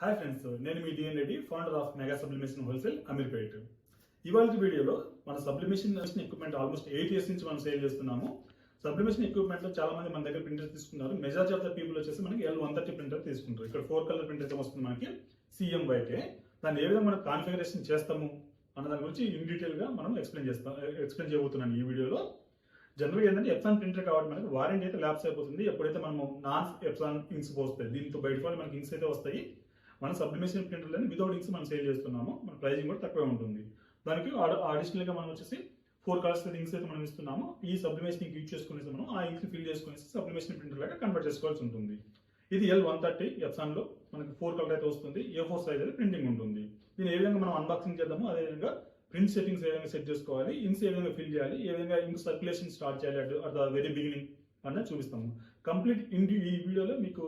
Hi friends నేను మీ DN Reddy founder of mega sublimation wholesale Ameerpet ఇవాళ వీడియోలో మన sublimation equipment almost eight years నుంచి మనం సేల్ చేస్తున్నాము. సబ్లిమేషన్ ఎక్విప్మెంట్లో చాలా మంది మన దగ్గర ప్రింటర్ తీసుకున్నారు మెజారిటీ ఆఫ్ ద పీపుల్ వచ్చేసి మనకి ఎల్ వన్ థర్టీ ప్రింటర్ తీసుకుంటారు. ఇక్కడ ఫోర్ కలర్ ప్రింటర్ వస్తుంది మనకి? సిఎం వైటే దాన్ని ఏ విధంగా మనం కాన్ఫిగరేషన్ చేస్తాము అన్న దాని గురించి ఇన్ డీటెయిల్గా మనం ఎక్స్ప్లెయిన్ చేస్తాం ఎక్స్ప్లెయిన్ చేయబోతున్నాను ఈ వీడియోలో. జనరల్గా ఏంటంటే ఎప్సాన్ ప్రింటర్ కాబట్టి మనకి వారంటీ అయితే ల్యాప్స్ అయిపోతుంది. ఎప్పుడైతే మనము నాన్ ఎప్సాన్ ఇంక్స్ పోస్తాయి దీంతో బయట మనకి ఇంక్స్ అయితే వస్తాయి. మన సబ్లిమేషన్ ప్రింటర్లని వితౌట్ ఇంక్స్ మనం సేల్ చేస్తున్నాము. మన ప్రైజింగ్ కూడా తక్కువే ఉంటుంది. దానికి అడిషనల్గా మనం వచ్చేసి ఫోర్ కలర్స్ ఇంక్స్ అయితే మనం ఇస్తున్నాము. ఈ సబ్లిమేషన్ ఇంక్ యూజ్ చేసుకునేసి మనం ఆ ఇంక్ ఫిల్ చేసుకునేసి సబ్లిమేషన్ ప్రింటర్ లాగా కన్వర్ట్ చేసుకోవాల్సి ఉంటుంది. ఇది ఎల్ వన్ థర్టీ ఎఫ్సాన్లో మనకి ఫోర్ కలర్ అయితే వస్తుంది. ఏ ఫోర్ సైజ్ అయితే ప్రింటింగ్ ఉంటుంది. దీన్ని ఏ విధంగా మనం అన్బాక్సింగ్ చేద్దాము అదే విధంగా ప్రింట్ సెట్టింగ్స్ ఏ విధంగా సెట్ చేసుకోవాలి ఇంక్స్ ఏ విధంగా ఫిల్ చేయాలి ఏ విధంగా ఇంక్ సర్క్యులేషన్ స్టార్ట్ చేయాలి at at the very beginning అన్నది చూపిస్తాము. కంప్లీట్ ఇన్ ఈ వీడియోలో మీకు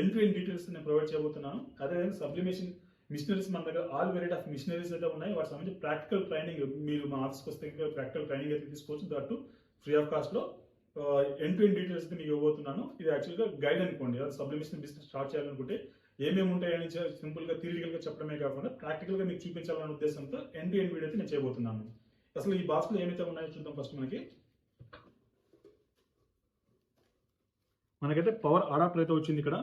ఎండ్ టు డీటెయిల్స్ నేను ప్రొవైడ్ చేయబోతున్నాను. అదేవిధంగా సబ్లిమేషన్ మిషనరీస్ మన దగ్గర ఆల్ వెరైటీ ఆఫ్ మిషనరీస్ అయితే ఉన్నాయి. వాటి సంబంధించి ప్రాక్టికల్ ట్రైనింగ్ మీరు మా ఆఫీస్కి వస్తే ప్రాక్టికల్ ట్రైనింగ్ అయితే తీసుకోవచ్చు. దట్టు ఫ్రీ ఆఫ్ కాస్ట్లో ఎన్ టు ఎన్ డీటెయిల్స్ అయితే మీకు ఇవ్వబోతున్నాను. ఇది యాక్చువల్గా గైడ్ అనుకోండి. సబ్లిమేషన్ బిజినెస్ స్టార్ట్ చేయాలనుకుంటే ఏమేమి ఉంటాయని సింపుల్గా గా చెప్పడమే కాకుండా ప్రాక్టికల్గా మీకు చూపించాలనే ఉద్దేశంతో ఎన్ టు ఎన్ వీడియో అయితే నేను చేయబోతున్నాను. అసలు ఈ బాక్స్లో ఏమైతే ఉన్నాయో చూద్దాం ఫస్ట్ మనకి. మనకైతే పవర్ అడాప్టర్ అయితే వచ్చింది ఇక్కడ.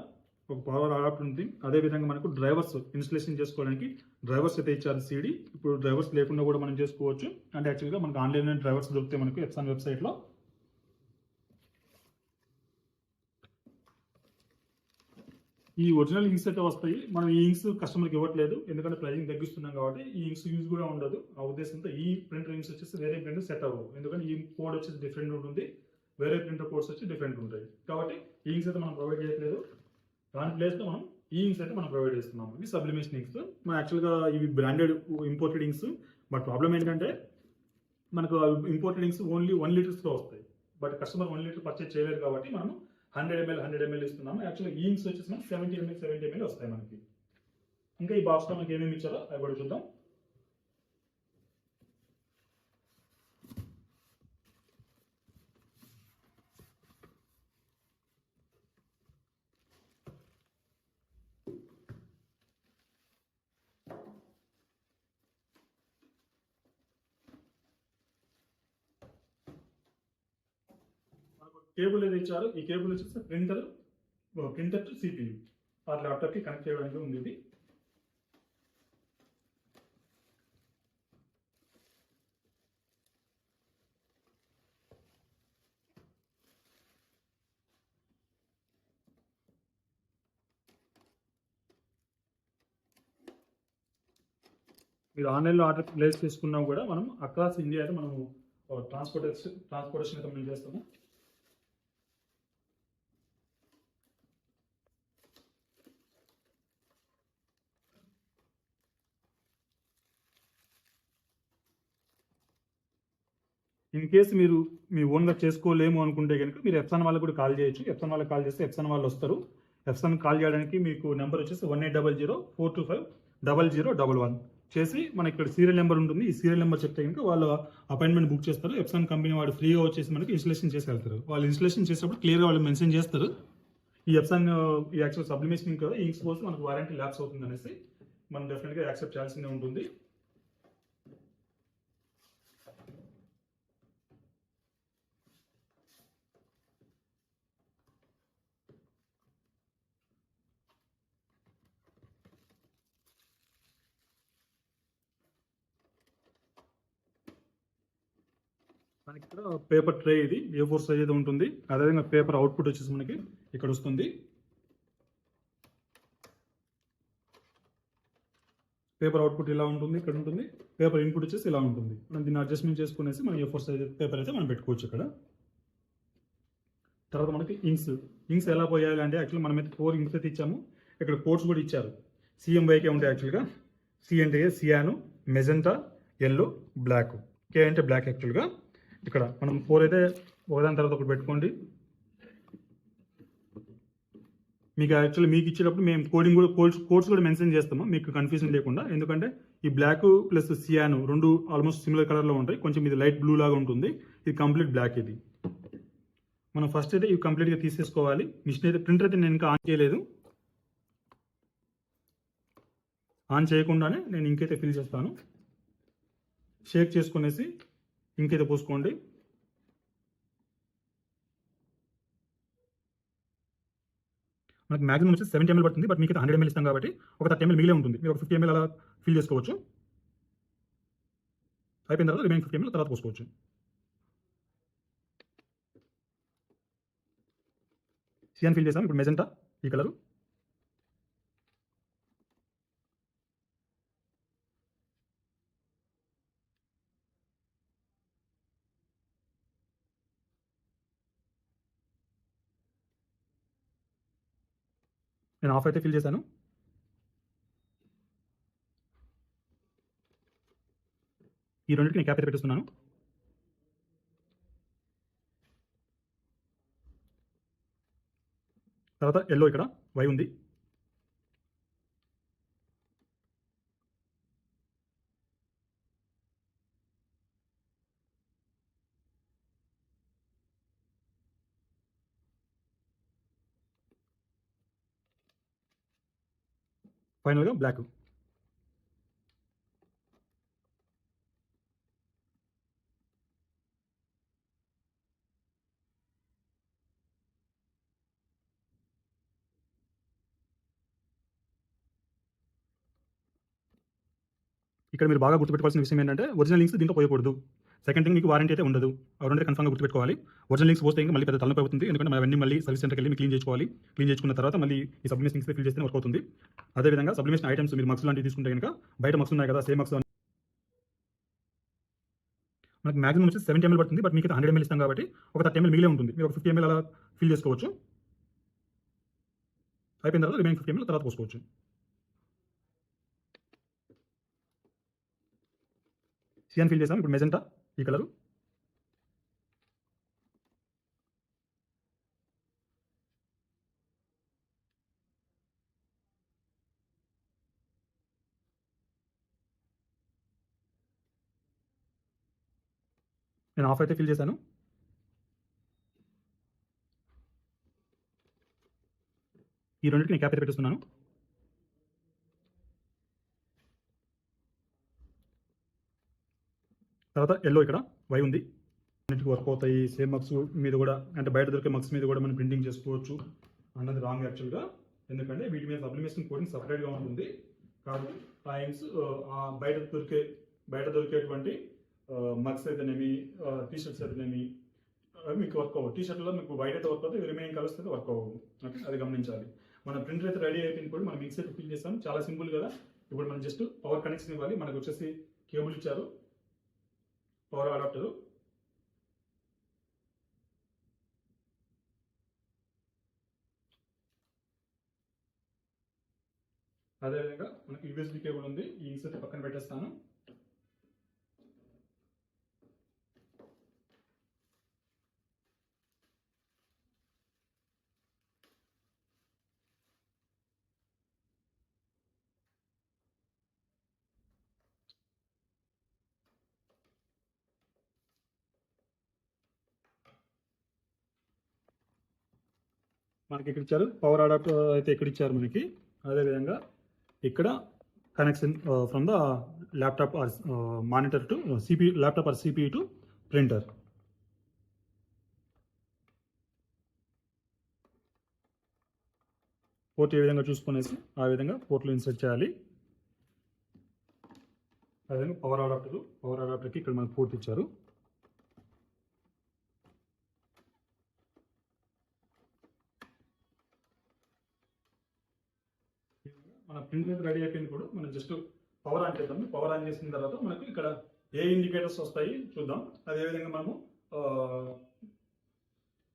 ఒక పవర్ అడాప్టర్ ఉంది అదే విధంగా మనకు డ్రైవర్స్ ఇన్స్టలేషన్ చేసుకోవడానికి డ్రైవర్స్ అయితే ఇచ్చారు సీడీ ఇప్పుడు డ్రైవర్స్ లేకుండా కూడా మనం చేసుకోవచ్చు. అంటే యాక్చువల్గా మనకు ఆన్లైన్లో డ్రైవర్స్ దొరుకుతాయి మనకు ఎప్సాన్ వెబ్సైట్లో ఈ ఒరిజినల్ ఇంక్స్ అయితే వస్తాయి. మనం ఈ ఇంక్స్ కస్టమర్కి ఇవ్వట్లేదు. ఎందుకంటే ప్రైజింగ్ తగ్గిస్తున్నాం కాబట్టి ఈ ఇంక్స్ యూజ్ కూడా ఉండదు. ఆ ఉద్దేశంతో ఈ ప్రింటర్ ఇంక్స్ వచ్చేసి వేరే ప్రింటర్ సెట్ అవ్వవు. ఎందుకంటే ఈ కోడ్ వచ్చేసి డిఫరెంట్ ఉంటుంది. వేరే ప్రింటర్ కోడ్స్ వచ్చి డిఫరెంట్ ఉంటాయి. కాబట్టి ఈ ఇంక్స్ అయితే మనం ప్రొవైడ్ చేయట్లేదు. దాని ప్లేస్లో మనం ఈ ఇంక్స్ అయితే మనం ప్రొవైడ్ చేస్తున్నాం ఇవి సబ్లిమేషన్ ఇంక్స్ మన యాక్చువల్గా ఇవి branded imported inks but problem ఏంటంటే మనకు ఇంపోర్టెడ్ ఇంక్స్ ఓన్లీ వన్ లీటర్స్లో వస్తాయి. But customer one litre purchase చేయలేరు కాబట్టి మనం హండ్రెడ్ ఎంఎల్ హండ్రెడ్ ఎంఎల్ ఇస్తున్నాము. యాక్చువల్గా ఈ ఇంక్స్ వచ్చేసి మనం సెవెంటీ ఎంఎల్ సెవెంటీ ఎంఎల్ వస్తాయి మనకి. ఇంకా ఈ బాక్స్లో మనకి ఏమేమి ఇచ్చారో అవి కూడా చూద్దాం. కేబుల్ ఏది ఇచ్చారు ఈ కేబుల్ వచ్చేసి ప్రింటర్ ప్రింటర్ టు సిపియు ఆ ల్యాప్టాప్కి కనెక్ట్ చేయడానికి ఉంది ఇది మీరు ఆన్లైన్లో ఆర్డర్ ప్లేస్ చేసుకున్నా కూడా మనం అక్రాస్ ఇండియా అయితే మనము ట్రాన్స్పోర్టేషన్ ట్రాన్స్పోర్టేషన్ అయితే మనం చేస్తాము. ఇన్ కేసు మీరు మీ ఓన్గా చేసుకోలేము అనుకుంటే కనుక మీరు ఎప్సాన్ వాళ్ళకి కూడా కాల్ చేయొచ్చు. ఎప్సాన్ వాళ్ళకి కాల్ చేస్తే ఎప్సాన్ వాళ్ళు వస్తారు. ఎప్సాన్ కాల్ చేయడానికి మీకు నెంబర్ వచ్చేసి one eight double zero four two five double zero double one చేసి మనకి ఇక్కడ సీరియల్ నెంబర్ ఉంటుంది. ఈ సీరియల్ నెంబర్ చెప్తే కనుక వాళ్ళు అపాయింట్మెంట్ బుక్ చేస్తారు. ఎప్సాన్ కంపెనీ వాడు ఫ్రీగా వచ్చేసి మనకి ఇన్స్టలేషన్ చేసి వెళ్తారు వాళ్ళు ఇన్స్టలేషన్ చేసేటప్పుడు క్లియర్గా వాళ్ళు మెన్షన్ చేస్తారు. ఈ ఎప్సాన్ ఈ యాక్చువల్ సబ్లిమేషన్ కదా ఈ ఇంక్స్ మనకు వారంటీ ల్యాప్స్ అవుతుంది అనేసి మనం డెఫినెట్గా యాక్సెప్ట్ చేయాల్సిందే ఉంటుంది. మనకి ఇక్కడ పేపర్ ట్రే ఇది ఏ ఫోర్ సైజ్ అయితే ఉంటుంది. అదేవిధంగా పేపర్ అవుట్పుట్ వచ్చేసి మనకి ఇక్కడ వస్తుంది. పేపర్ అవుట్పుట్ ఇలా ఉంటుంది ఇక్కడ ఉంటుంది. పేపర్ ఇన్పుట్ వచ్చేసి ఇలా ఉంటుంది. మనం దీన్ని అడ్జస్ట్మెంట్ చేసుకునేసి మనం ఏ ఫోర్ సైజ్ పేపర్ అయితే మనం పెట్టుకోవచ్చు ఇక్కడ. తర్వాత మనకి ఇంక్స్ ఇంక్స్ ఎలా పోయాలి అంటే యాక్చువల్లీ మనమైతే ఫోర్ ఇంక్స్ అయితే ఇచ్చాము. ఇక్కడ కోడ్స్ కూడా ఇచ్చారు. సిఎం వైకే ఉంటాయి యాక్చువల్గా సి అంటే cyan magenta yellow black K అంటే బ్లాక్ యాక్చువల్గా ఇక్కడ మనం ఫోర్ అయితే ఒకదాని తర్వాత ఒకటి పెట్టుకోండి. మీకు యాక్చువల్లీ మీకు ఇచ్చేటప్పుడు మేము కోడింగ్ కూడా కోడ్స్ కోడ్స్ కూడా మెన్షన్ చేస్తాము. మీకు కన్ఫ్యూజన్ లేకుండా. ఎందుకంటే ఈ బ్లాక్ ప్లస్ సియాను రెండు ఆల్మోస్ట్ సిమిలర్ కలర్లో ఉంటాయి. కొంచెం ఇది లైట్ బ్లూ లాగా ఉంటుంది. ఇది కంప్లీట్ బ్లాక్ ఇది. మనం ఫస్ట్ అయితే ఇవి కంప్లీట్గా తీసేసుకోవాలి. మిషన్ అయితే ప్రింటర్ అయితే నేను ఇంకా ఆన్ చేయలేదు. ఆన్ చేయకుండానే నేను ఇంకైతే ఫిల్ చేస్తాను. షేక్ చేసుకునేసి ఇంకైతే పోసుకోండి. మనకి మాక్సిమం వచ్చి సెవెంటీ ఎంఎల్ పడుతుంది బట్ మీకు హండ్రెడ్ ఎంఎల్ ఇస్తాం కాబట్టి ఒక థర్టీ ఎంఎల్ మిగిలే ఉంటుంది. మీరు ఒక ఫిఫ్టీ ఎంఎల్ అలా ఫిల్ చేసుకోవచ్చు. అయిపోయిన తర్వాత రిమైనింగ్ ఫిఫ్టీ ఎంఎల్ తర్వాత పోసుకోవచ్చు. సియాన్ ఫిల్ చేసాం ఇప్పుడు మెజెంటా ఈ కలరు నేను ఆఫ్ అయితే ఫిల్ చేశాను. ఈ రెండింటికి నేను క్యాప్ అయితే పెట్టిస్తున్నాను. తర్వాత ఎల్లో ఇక్కడ వై ఉంది. ఫైనల్గా బ్లాక్ ఇక్కడ మీరు బాగా గుర్తుపెట్టుకోవాల్సిన విషయం ఏంటంటే ఒరిజినల్ లింక్స్ దీంట్లో పోయకూడదు. సెకండ్ థింగ్ మీకు వారంటీ అయితే ఉండదు. ఆ రెండు కన్ఫర్మ్గా గుర్తుపెట్టుకోవాలి. ఒరిజినల్ లింక్స్ పోస్తే ఇంకా మళ్ళీ పెద్ద తలనొప్పి అవుతుంది. ఎందుకంటే మనం అవన్నీ మళ్ళీ సర్వీస్ సెంటర్కి వెళ్ళి క్లీన్ చేసుకోవాలి. క్లీన్ చేసుకున్న తర్వాత మళ్ళీ ఈ సబ్లిమేషన్ లింక్స్ ఫిల్ చేస్తే వర్క్ అవుతుంది. అదేవిధంగా సబ్లిమేషన్ ఐటమ్స్ మీరు మక్స్ లాంటివి తీసుకుంటే కనుక బయట మక్స్ ఉన్నాయి కదా సేమ్ మక్స్ మనకి మాక్సిమం వచ్చి సెవెంటీ ఎంఎల్ పడుతుంది. బట్ మీకు హండ్రెడ్ ఎంఎల్ ఇస్తాం కాబట్టి ఒక థర్టీ ఎంఎల్ మిగిలే ఉంటుంది. మీరు ఒక ఫిఫ్టీ ఎంఎల్ అలా ఫిల్ చేసుకోవచ్చు. అయిపోయిన తర్వాత రిమైనింగ్ ఫిఫ్టీ ఎంఎల్ తర్వాత పోసుకోవచ్చు. సియాన్ ఫిల్ చేసాం. ఇప్పుడు మెజెంటా ఈ కలరు? నేను ఆఫ్ అయితే ఫిల్ చేశాను. ఈ రెండింటికి నేను క్యాప్ అయితే పెట్టిస్తున్నాను. తర్వాత ఎల్లో ఇక్కడ వై ఉంది. అన్నిటికీ వర్క్ అవుతాయి సేమ్ మక్స్ మీద కూడా అంటే బయట దొరికే మక్స్ మీద కూడా మనం ప్రింటింగ్ చేసుకోవచ్చు అన్నది రాంగ్ యాక్చువల్గా ఎందుకంటే వీటి మీద సబ్లిమేషన్ కోడింగ్ సపరేట్గా ఉంటుంది. కాబట్టి టైమ్స్ బయట దొరికే బయట దొరికేటువంటి మక్స్ అయితేనేమి టీ షర్ట్స్ అయితేనేమి అవి మీకు వర్క్ అవ్వవు. టీ షర్ట్లో మీకు వైట్ అయితే వర్క్ అవుతుంది రిమైనింగ్ కలర్స్ అయితే వర్క్ అవ్వవు. ఓకే అది గమనించాలి. మన ప్రింటర్ అయితే రెడీ అయిపోయింది కూడా మనం మిక్స్ అయితే ఫిల్ చేస్తాం. చాలా సింపుల్ కదా. ఇప్పుడు మనం జస్ట్ పవర్ కనెక్షన్ ఇవ్వాలి. మనకు వచ్చేసి కేబుల్ ఇచ్చారు. పవర్ అడాప్టర్ అదేవిధంగా మనకి యూఎస్బీ కేబుల్ ఉంది. ఈ ఇన్సర్ట్ పక్కన పెట్టేస్తాను. మనకి ఇక్కడ ఇచ్చారు పవర్ అడాప్టర్ అయితే ఇక్కడ ఇచ్చారు మనకి అదేవిధంగా ఇక్కడ connection from the laptop or monitor to CP laptop or CP to printer port ఏ విధంగా చూసుకునేసి ఆ విధంగా పోర్ట్లో ఇన్సర్ట్ చేయాలి. అదేవిధంగా పవర్ అడాప్టర్ పవర్ అడాప్టర్కి ఇక్కడ మనకు పోర్ట్ ఇచ్చారు. మన ప్రింట్ మీద రెడీ అయిపోయింది కూడా మనం జస్ట్ పవర్ ఆన్ చేద్దాం పవర్ ఆన్ చేసిన తర్వాత మనకు ఇక్కడ ఏ ఇండికేటర్స్ వస్తాయి చూద్దాం. అదేవిధంగా మనము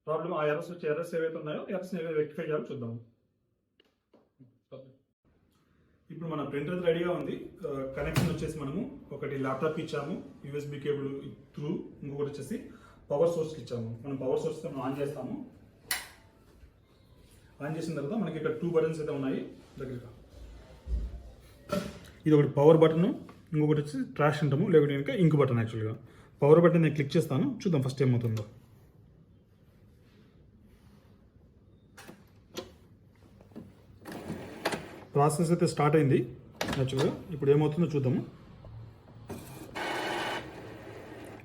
ప్రాబ్లమ్ ఆ ఎర్రస్ వచ్చే ఎర్రస్ ఏవైతే ఉన్నాయో ఎర్రస్ రెక్టిఫై చేయాలో చూద్దాం. ఇప్పుడు మన ప్రింటర్ రెడీగా ఉంది. కనెక్షన్ వచ్చేసి మనము ఒకటి ల్యాప్టాప్ ఇచ్చాము. యూఎస్బి కేబుల్ త్రూ ఇంకొకటి వచ్చేసి పవర్ సోర్స్కి ఇచ్చాము. మనం పవర్ సోర్స్ మనం ఆన్ చేస్తాము. ఆన్ చేసిన తర్వాత మనకి ఇక్కడ టూ బటన్స్ అయితే ఉన్నాయి. దగ్గరగా. ఇది ఒకటి పవర్ బటన్ ఇంకొకటి వచ్చి ట్రాష్ అంటాము లేకపోతే కనుక ఇంక్ బటన్ యాక్చువల్గా పవర్ బటన్ నేను క్లిక్ చేస్తాను చూద్దాం ఫస్ట్ ఏమవుతుందో. ప్రాసెస్ అయితే స్టార్ట్ అయింది యాక్చువల్గా ఇప్పుడు ఏమవుతుందో చూద్దాము.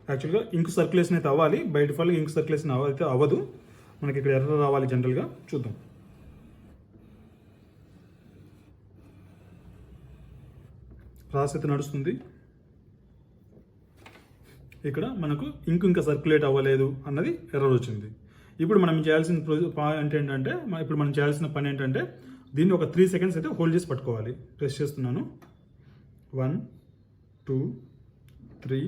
యాక్చువల్గా ఇంక్ సర్క్యులేషన్ అయితే అవ్వాలి బయట ఫాల్ ఇంక్ సర్క్యులేషన్ అవ- అయితే అవ్వదు. మనకి ఇక్కడ ఎర్ర రావాలి జనరల్గా చూద్దాం. ప్రాసెస్ అయితే నడుస్తుంది. ఇక్కడ మనకు ఇంక్ ఇంకా సర్క్యులేట్ అవ్వలేదు అన్నది ఎర్రర్ వచ్చింది. ఇప్పుడు మనం చేయాల్సిన పాయింట్ ఏంటంటే ఇప్పుడు మనం చేయాల్సిన పని ఏంటంటే దీన్ని ఒక త్రీ సెకండ్స్ అయితే హోల్డ్ చేసి పట్టుకోవాలి. ప్రెస్ చేస్తున్నాను. One two three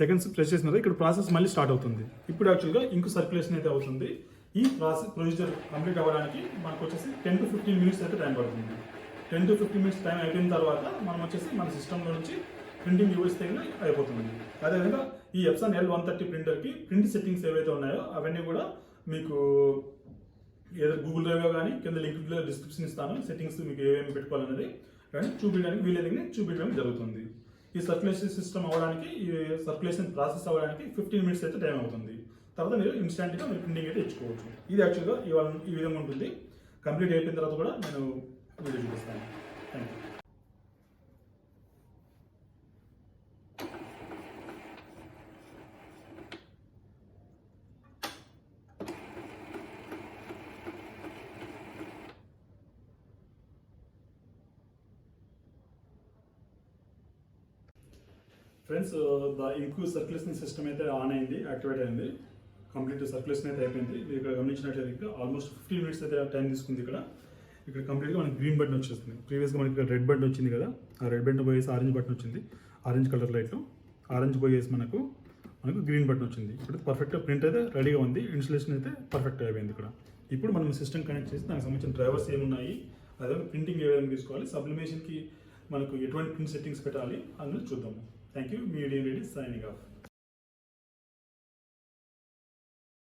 seconds press చేసిన తర్వాత ఇక్కడ ప్రాసెస్ మళ్ళీ స్టార్ట్ అవుతుంది. ఇప్పుడు యాక్చువల్గా ఇంక్ సర్క్యులేషన్ అయితే అవుతుంది. ఈ ప్రాసెస్ ప్రొసీజర్ కంప్లీట్ అవ్వడానికి మనకు వచ్చేసి టెన్ టు ఫిఫ్టీన్ మినిట్స్ అయితే టైం పడుతుంది. Ten to fifteen minutes time అయిపోయిన తర్వాత మనం వచ్చేసి మన సిస్టంలో నుంచి ప్రింటింగ్ యూఎస్ తగిన అయిపోతుంది. అదేవిధంగా ఈ ఎప్సన్ ఎల్ వన్ థర్టీ ప్రింటర్కి ప్రింట్ సెట్టింగ్స్ ఏవైతే ఉన్నాయో అవన్నీ కూడా మీకు ఏదో గూగుల్ డ్రైవ్లో కానీ కింద లింక్లో డిస్క్రిప్షన్ ఇస్తాను. సెట్టింగ్స్ మీకు ఏమేమి పెట్టుకోవాలనేది కానీ చూపించడానికి వీలైతే చూపించడం జరుగుతుంది. ఈ సర్క్యులేషన్ సిస్టమ్ అవ్వడానికి ఈ సర్క్యులేషన్ ప్రాసెస్ అవ్వడానికి ఫిఫ్టీన్ మినిట్స్ అయితే టైం అవుతుంది. తర్వాత మీరు ఇన్స్టాంట్గా మీరు ప్రింటింగ్ అయితే ఇచ్చుకోవచ్చు ఇది యాక్చువల్గా ఇవాళ ఈ విధంగా ఉంటుంది. కంప్లీట్ అయిపోయిన తర్వాత కూడా నేను వీడియో చూపిస్తాను thank you friends the ink circulation system అయితే ఆన్ అయింది యాక్టివేట్ అయింది. కంప్లీట్ సర్క్యులేషన్ అయితే అయిపోయింది. మీరు ఇక్కడ గమనించినట్లయితే ఆల్మోస్ట్ ఫిఫ్టీన్ మినిట్స్ అయితే టైం తీసుకుంది ఇక్కడ. ఇక్కడ కంప్లీట్గా మనకి గ్రీన్ బటన్ వచ్చేస్తుంది. ప్రీవియస్గా మనకి రెడ్ బటన్ వచ్చింది కదా? ఆ రెడ్ బటన్ పోయేసి ఆరెంజ్ బటన్ వచ్చింది. ఆరెంజ్ కలర్ లైట్లు ఆరెంజ్ పోయేసి మనకు మనకు గ్రీన్ బటన్ వచ్చింది. ఇప్పుడు పర్ఫెక్ట్గా ప్రింట్ అయితే రెడీగా ఉంది. ఇన్స్టలేషన్ అయితే పర్ఫెక్ట్ అయిపోయింది ఇక్కడ. ఇప్పుడు మనం సిస్టమ్ కనెక్ట్ చేసి దానికి సంబంధించిన డ్రైవర్స్ ఏమున్నాయి? అదే ప్రింటింగ్ ఏ విధంగా తీసుకోవాలి? సబ్లిమేషన్కి మనకు ఎటువంటి ప్రింట్ సెట్టింగ్స్ పెట్టాలి? అందులో చూద్దాము థ్యాంక్ యూ మీ రెడీ సైనింగ్ ఆఫ్